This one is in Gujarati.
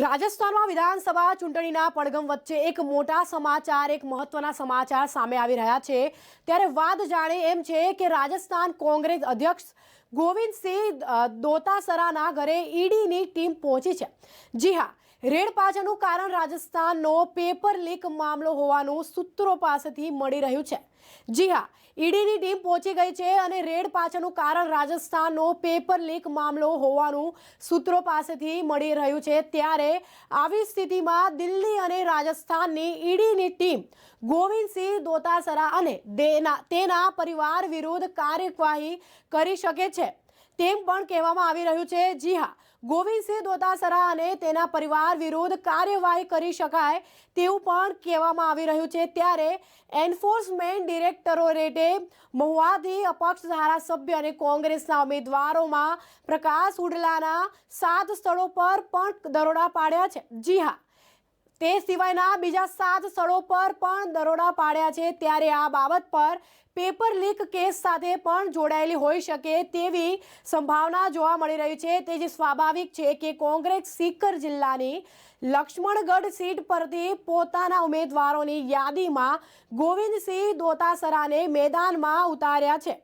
રાજસ્થાનમાં વિધાનસભા ચૂંટણીના પડઘમ વચ્ચે એક મોટા સમાચાર, એક મહત્વના સમાચાર સામે આવી રહ્યા છે. ત્યારે વાત જાણે એમ છે કે રાજસ્થાન કોંગ્રેસ અધ્યક્ષ ગોવિંદસિંહ દોતાસરાના ઘરે ઈડીની ટીમ પહોંચી છે. જી હા, રેડ પાછળનું કારણ રાજસ્થાનનો પેપર લીક મામલો હોવાનું સૂત્રો પાસેથી મળી રહ્યું છે. જી હા, ઈડીની ટીમ પહોંચી ગઈ છે અને રેડ પાછળનું કારણ રાજસ્થાનનો પેપર લીક મામલો હોવાનું સૂત્રો પાસેથી મળી રહ્યું છે. ત્યારે આવી સ્થિતિમાં દિલ્હી અને રાજસ્થાનની ઈડીની ટીમ ગોવિંદસિંહ દોતાસરા અને તેના પરિવાર વિરુદ્ધ કાર્યવાહી કરી શકે છે. તેમ પણ કહેવામાં આવી રહ્યું છે, જી હા ગોવિંદસિંહ દોતાસરા અને તેના પરિવાર વિરુદ્ધ કાર્યવાહી કરી શકાય તેવું પણ કહેવામાં આવી રહ્યું છે. ત્યારે એન્ફોર્સમેન્ટ ડિરેક્ટોરેટે મહુવાથી અપક્ષ ધારાસભ્ય અને કોંગ્રેસના ઉમેદવારોમાં પ્રકાશ ઉડલાના સાત સ્થળો પર પણ દરોડા પાડ્યા છે. જી હા તે સિવાયના બીજા સાત સ્થળો પર પણ દરોડા પાડ્યા છે. ત્યારે આ બાબત પર પેપર લીક કેસ સાથે પણ જોડાયેલી હોઈ શકે તેવી સંભાવના જોવા મળી રહી છે. તે જે સ્વાભાવિક છે કે કોંગ્રેસ સીકર જિલ્લાની લક્ષ્મણગઢ સીટ પરથી પોતાના ઉમેદવારોની યાદીમાં ગોવિંદસિંહ દોતાસરાને મેદાનમાં ઉતાર્યા છે.